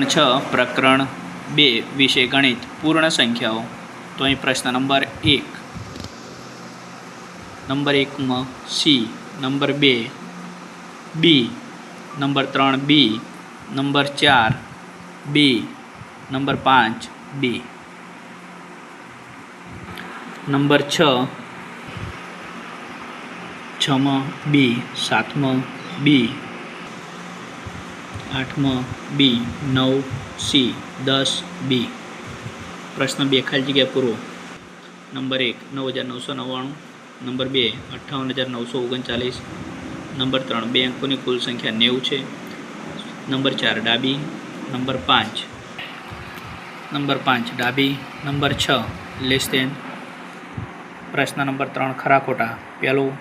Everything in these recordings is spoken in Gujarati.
ધોરણ છ, પ્રકરણ બે વિશે ગણિત પૂર્ણ સંખ્યાઓ. તો અહીં પ્રશ્ન નંબર એક. નંબર એકમાં સી નંબર બે બી નંબર ત્રણ બી નંબર ચાર બી નંબર પાંચ બી નંબર છ છમાં બી સાતમાં બી આઠમાં બી, નવ, સી, દસ, બી. પ્રશ્ન બે, ખાલી જગ્યા પૂરો. નંબર એક, નવ હજાર નવસો નવ્વાણું. નંબર બે, અઠ્ઠાવન હજાર નવસો ઓગણચાલીસ. નંબર ત્રણ, બે અંકોની કુલ સંખ્યા નેવું છે. નંબર ચાર, ડાબી. નંબર પાંચ. નંબર પાંચ, ડાબી. નંબર છ, લેસ પ્રશ્ન નંબર ત્રણ, ખરા ખોટા. પહેલું.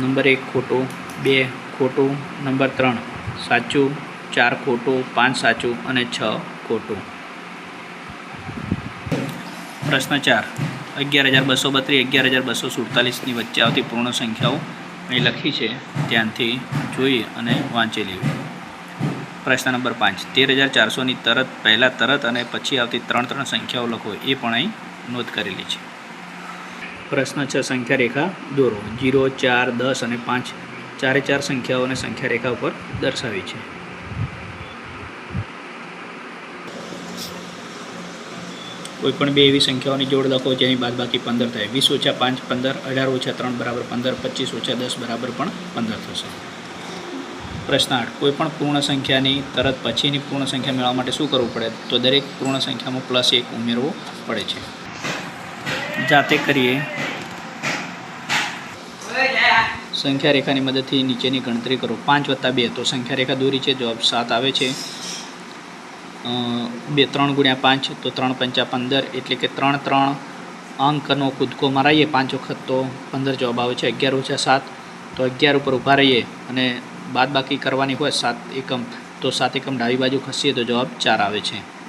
નંબર એક, ખોટું. બે, ખોટું. નંબર ત્રણ સાચું, ચાર ખોટું, પાંચ સાચું અને છ ખોટું. પ્રશ્ન ચાર. અગિયાર હજાર બસો બત્રીસ, અગિયાર હજાર બસો સુડતાલીસની વચ્ચે આવતી પૂર્ણ સંખ્યાઓ અહીં લખી છે. ધ્યાનથી જોઈ અને વાંચી લેવી. પ્રશ્ન નંબર પાંચ. તેર હજાર ચારસોની તરત, પહેલાં તરત અને પછી આવતી ત્રણ ત્રણ સંખ્યાઓ લખો, એ પણ અહીં નોંધ કરેલી છે. પ્રશ્ન છ સંખ્યા રેખા દોરો. જીરો, ચાર, દસ અને પાંચ. ચારે ચાર સંખ્યાઓને સંખ્યા રેખા ઉપર દર્શાવી છે. કોઈ પણ બે એવી સંખ્યાઓની જોડ લખો જેની બાદબાકી પંદર થાય. વીસ ઓછા પાંચ પંદર, અઢાર ઓછા ત્રણ બરાબર પંદર, પચીસ ઓછા દસ બરાબર પણ પંદર થશે. પ્રશ્ન આઠ. કોઈપણ પૂર્ણ સંખ્યાની તરત પછીની પૂર્ણ સંખ્યા મેળવવા માટે શું કરવું પડે? તો દરેક પૂર્ણ સંખ્યામાં પ્લસ એક ઉમેરવો પડે છે. જાતે કરીએ સંખ્યા રેખાની મદદથી નીચેની ગણતરી કરો. પાંચ વત્તા બે. તો સંખ્યા રેખા દોરી છે. જવાબ સાત આવે છે. બે, ત્રણ ગુણ્યા પાંચ. તો ત્રણ પંચા પંદર. એટલે કે ત્રણ ત્રણ અંકનો કૂદકો મરાઈએ પાંચ વખત. તો પંદર જવાબ આવે છે. અગિયાર ઓછા સાત. તો અગિયાર ઉપર ઊભા રહીએ. અને બાદબાકી કરવાની હોય સાત એકમ. તો સાત એકમ ડાબી બાજુ ખસીએ તો જવાબ ચાર આવે છે.